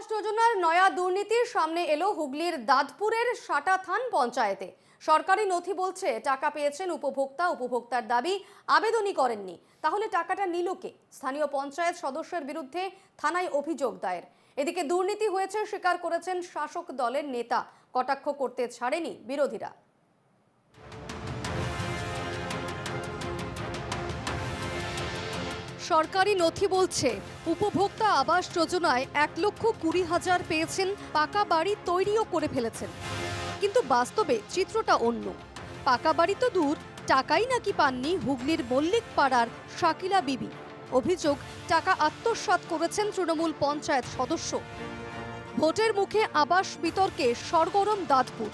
আবাস যোজনার নয়া দুর্নীতির সামনে এলো হুগলির দাদপুরের সাটাথান পঞ্চায়েতে। সরকারি নথি বলছে, টাকা পেয়েছেন উপভোক্তা, উপভোক্তার দাবি আবেদনই করেননি। তাহলে টাকাটা নিল কে? স্থানীয় পঞ্চায়েত সদস্যের বিরুদ্ধে থানায় অভিযোগ দায়ের। এদিকে দুর্নীতি হয়েছে, স্বীকার করেছেন শাসক দলের নেতা। কটাক্ষ করতে ছাড়েনি বিরোধীরা। সরকারি নথি বলছে, উপভোক্তা আবাস যোজনায় এক লক্ষ কুড়ি হাজার পেয়েছেন, পাকা বাড়ি তৈরিও করে ফেলেছেন। কিন্তু বাস্তবে চিত্রটা অন্য। পাকা বাড়ি তো দূর, টাকাই নাকি পাননি হুগলির মল্লিক পাড়ার শাকিলা বিবি। অভিযোগ, টাকা আত্মসাৎ করেছেন তৃণমূল পঞ্চায়েত সদস্য। ভোটের মুখে আবাস বিতর্কে সরগরম দাঁতপুর।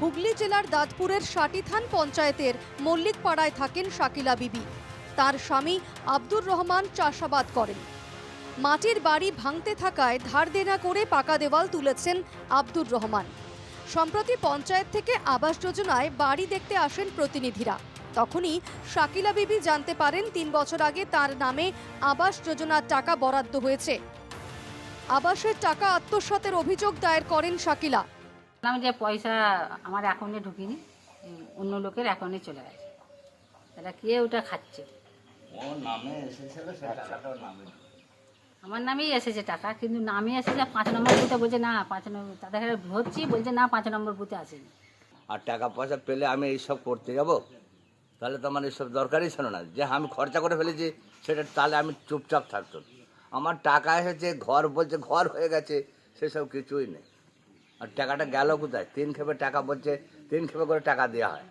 হুগলি জেলার দাঁতপুরের সাটিথান পঞ্চায়েতের মল্লিকপাড়ায় থাকেন শাকিলা বিবি। তার স্বামী আব্দুর রহমান চাষাবাদ করেন। মাটির বাড়ি ভাঙতে থাকায় ধার দেনা করে পাকা দেওয়াল তুলেছেন আব্দুর রহমান। সম্প্রতি পঞ্চায়েত থেকে আবাস যোজনায় বাড়ি দেখতে আসেন প্রতিনিধিরা। তখনই শাকিলা বিবি জানতে পারেন তিন বছর আগে তার নামে আবাস যোজনার টাকা বরাদ্দ হয়েছে। আবাসের টাকা আত্মসাতের অভিযোগ দায়ের করেন শাকিলা। বললাম যে পয়সা আমার অ্যাকাউন্টে ঢুকিনি অন্য লোকের অ্যাকাউন্টে চলে গেছে। তারা কে ওটা খাচ্ছে? ও নামে এসেছিল সে টাকাটা নামে আমার নামেই এসেছে টাকা কিন্তু নামে এসেছে পাঁচ নম্বর বুথে বলছে না পাঁচ নম্বর তাদের কাছে ধরছি বলছে না পাঁচ নম্বর বুথে আসেনি। আর টাকা পয়সা পেলে আমি এইসব করতে যাব? তাহলে তো আমার এইসব দরকারই ছিল না। যে আমি খরচা করে ফেলেছি সেটা তাহলে আমি চুপচাপ থাকতো আমার টাকা এসেছে ঘর বলছে ঘর হয়ে গেছে সেসব কিছুই নেই। আর টাকাটা গেল কোথায়? তিন খেপে টাকা বলছে তিন খেপে করে টাকা দেওয়া হয়।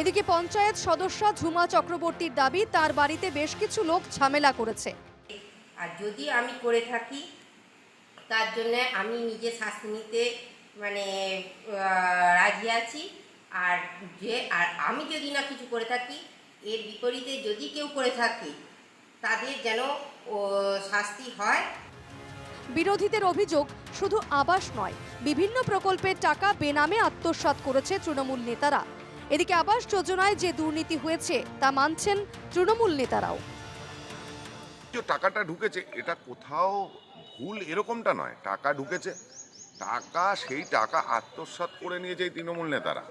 এদিকে পঞ্চায়েত সদস্যা ঝুমা চক্রবর্তীর দাবি তার বাড়িতে বেশ কিছু লোক ঝামেলা করেছে। আর যদি আমি করে থাকি তার জন্য আমি নিজে শাস্তি নিতে মানে রাজি আছি। আর যে আর আমি যদি না কিছু করে থাকি এর বিপরীতে যদি কেউ করে থাকে তাদের যেন শাস্তি হয়। বিরোধীদের অভিযোগ শুধু আবাস নয় বিভিন্ন প্রকল্পের টাকা বেনামে আত্মসাৎ করেছে তৃণমূল নেতারা। এদিকে আবাস যোজনায় যে দুর্নীতি হয়েছে তা মানছেন তৃণমূল নেতারাও। যে টাকাটা ঢুকেছে এটা কোথাও ভুল এরকমটা নয়। টাকা ঢুকেছে টাকা সেই টাকা আত্মসাৎ করে নিয়েছে এই তৃণমূল নেতারা।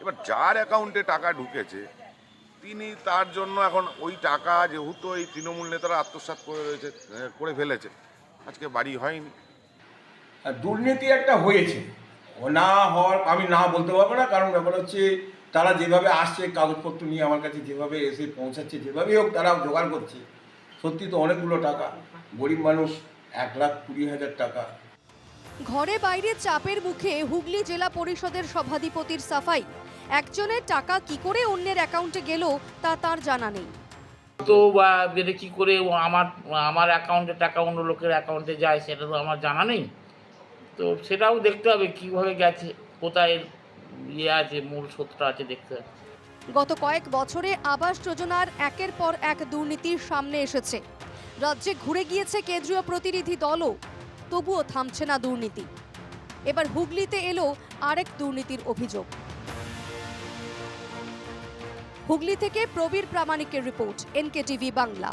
এবার যার অ্যাকাউন্টে টাকা ঢুকেছে তিনি তার জন্য এখন ওই টাকা যেহেতু এই তৃণমূল নেতারা আত্মসাৎ করে রয়েছে করে ফেলেছে। আজকে বাড়ি হয়নি। আর দুর্নীতি একটা হয়েছে। না হওয়ার আমি না বলতে পারব না কারণ ব্যাপার হচ্ছে তারা যেভাবে আসছে কাগজপত্র নিয়ে আমার কাছে যেভাবে এসে পৌঁছাচ্ছে যেভাবেই হোক তারা জোগাড় করছে। সত্যি তো অনেকগুলো টাকা গরিব মানুষ এক লাখ কুড়ি হাজার টাকা। ঘরে বাইরে চাপের মুখে হুগলি জেলা পরিষদের সভাধিপতির সাফাই। একজনের টাকা কি করে অন্যের অ্যাকাউন্টে গেল তা তার জানা নেই। তো বা বেড়ে কী করে আমার আমার অ্যাকাউন্টে টাকা অন্য লোকের অ্যাকাউন্টে যায় সেটা তো আমার জানা নেই? তো সেটাও দেখতে হবে কীভাবে গেছে, কোথায় ইয়ে আছে, মূল সূত্র আছে দেখতে হবে। গত কয়েক বছরে আবাস যোজনার একের পর এক দুর্নীতির সামনে এসেছে। রাজ্যে ঘুরে গিয়েছে কেন্দ্রীয় প্রতিনিধি দলও, তবুও থামছে না দুর্নীতি। এবার হুগলিতে এলো আরেক দুর্নীতির অভিযোগ। হুগলি থেকে প্রবীর প্রামাণিকের রিপোর্ট, এনকেটিভি বাংলা।